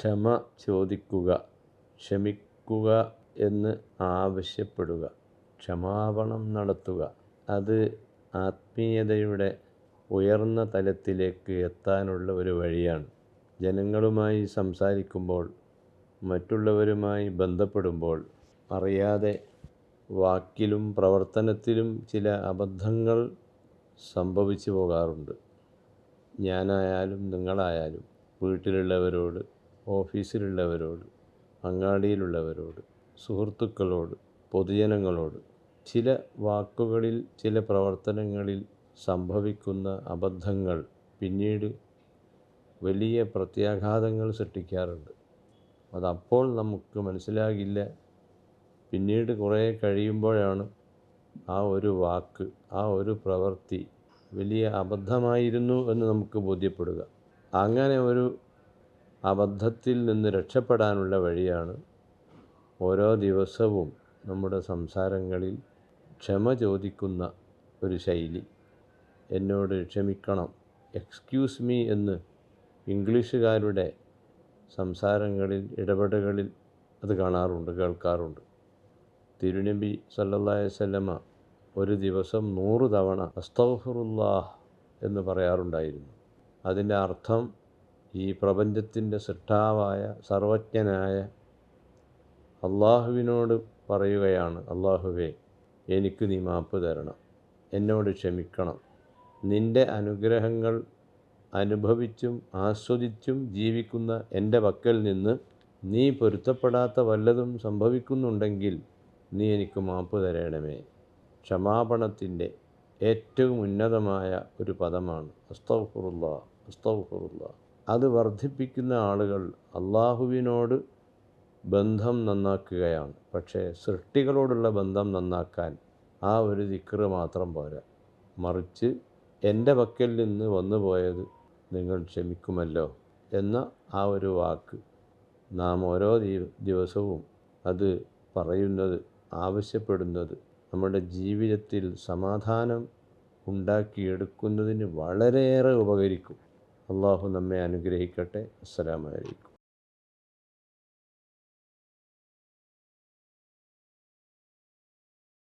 ക്ഷമ ചോദിക്കുക ക്ഷമിക്കുക എന്ന് ആവശ്യപ്പെടുക ക്ഷമാപണം നടത്തുക. അത് ആത്മീയതയുടെ ഉയർന്ന തലത്തിലേക്ക് എത്താനുള്ള ഒരു വഴിയാണ്. ജനങ്ങളുമായി സംസാരിക്കുമ്പോൾ മറ്റുള്ളവരുമായി ബന്ധപ്പെടുമ്പോൾ അറിയാതെ വാക്കിലും പ്രവർത്തനത്തിലും ചില അബദ്ധങ്ങൾ സംഭവിച്ചു പോകാറുണ്ട്. ഞാനായാലും നിങ്ങളായാലും വീട്ടിലുള്ളവരോട് ഓഫീസിലുള്ളവരോട് അങ്ങാടിയിലുള്ളവരോട് സുഹൃത്തുക്കളോട് പൊതുജനങ്ങളോട് ചില വാക്കുകളിൽ ചില പ്രവർത്തനങ്ങളിൽ സംഭവിക്കുന്ന അബദ്ധങ്ങൾ പിന്നീട് വലിയ പ്രത്യാഘാതങ്ങൾ സൃഷ്ടിക്കാറുണ്ട്. അതപ്പോൾ നമുക്ക് മനസ്സിലാകില്ല. പിന്നീട് കുറേ കഴിയുമ്പോഴാണ് ആ ഒരു വാക്ക് ആ ഒരു പ്രവൃത്തി വലിയ അബദ്ധമായിരുന്നു എന്ന് നമുക്ക് ബോധ്യപ്പെടുക. അങ്ങനെ ഒരു അബദ്ധത്തിൽ നിന്ന് രക്ഷപ്പെടാനുള്ള വഴിയാണ് ഓരോ ദിവസവും നമ്മുടെ സംസാരങ്ങളിൽ ക്ഷമ ചോദിക്കുന്ന ഒരു ശൈലി. എന്നോട് ക്ഷമിക്കണം എക്സ്ക്യൂസ് മീ എന്ന് ഇംഗ്ലീഷുകാരുടെ സംസാരങ്ങളിൽ ഇടപെടലുകളിൽ അത് കാണാറുണ്ട് കേൾക്കാറുണ്ട്. തിരുനബി സല്ലല്ലാഹു വസല്ലമ ഒരു ദിവസം നൂറ് തവണ അസ്തഗ്ഫിറുല്ലാഹ് എന്ന് പറയാറുണ്ടായിരുന്നു. അതിന്റെ അർത്ഥം ഈ പ്രപഞ്ചത്തിന്റെ സൃഷ്ടാവായ സർവജ്ഞനായ അള്ളാഹുവിനോട് പറയുകയാണ് അള്ളാഹുവേ എനിക്ക് നീ മാപ്പ് തരണം എന്നോട് ക്ഷമിക്കണം. നിന്റെ അനുഗ്രഹങ്ങൾ അനുഭവിച്ചും ആസ്വദിച്ചും ജീവിക്കുന്ന എന്റെ പക്കൽ നിന്ന് നീ പൊരുത്തപ്പെടാത്ത വല്ലതും സംഭവിക്കുന്നുണ്ടെങ്കിൽ നീ എനിക്ക് മാപ്പ് തരണമേ. ക്ഷമാപണത്തിന്റെ ഏറ്റവും ഉന്നതമായ ഒരു പദമാണ് അസ്തഗ്ഫിറുല്ല അസ്തഗ്ഫിറുല്ല. അത് വർദ്ധിപ്പിക്കുന്ന ആളുകൾ അള്ളാഹുവിനോട് ബന്ധം നന്നാക്കുകയാണ്. പക്ഷേ സൃഷ്ടികളോടുള്ള ബന്ധം നന്നാക്കാൻ ആ ഒരു ദിക്റ് മാത്രം പോരാ. മറിച്ച് എന്റെ പക്കൽ നിന്ന് വന്നു പോയത് നിങ്ങൾ ക്ഷമിക്കുമല്ലോ എന്ന ആ ഒരു വാക്ക് നാം ഓരോ ദിവസവും അത് പറയുന്നത് ആവശ്യപ്പെടുന്നത് നമ്മുടെ ജീവിതത്തിൽ സമാധാനം ഉണ്ടാക്കിയെടുക്കുന്നതിന് വളരെയേറെ ഉപകരിക്കും. അള്ളാഹു നമ്മെ അനുഗ്രഹിക്കട്ടെ. അസ്സലാമലൈക്കും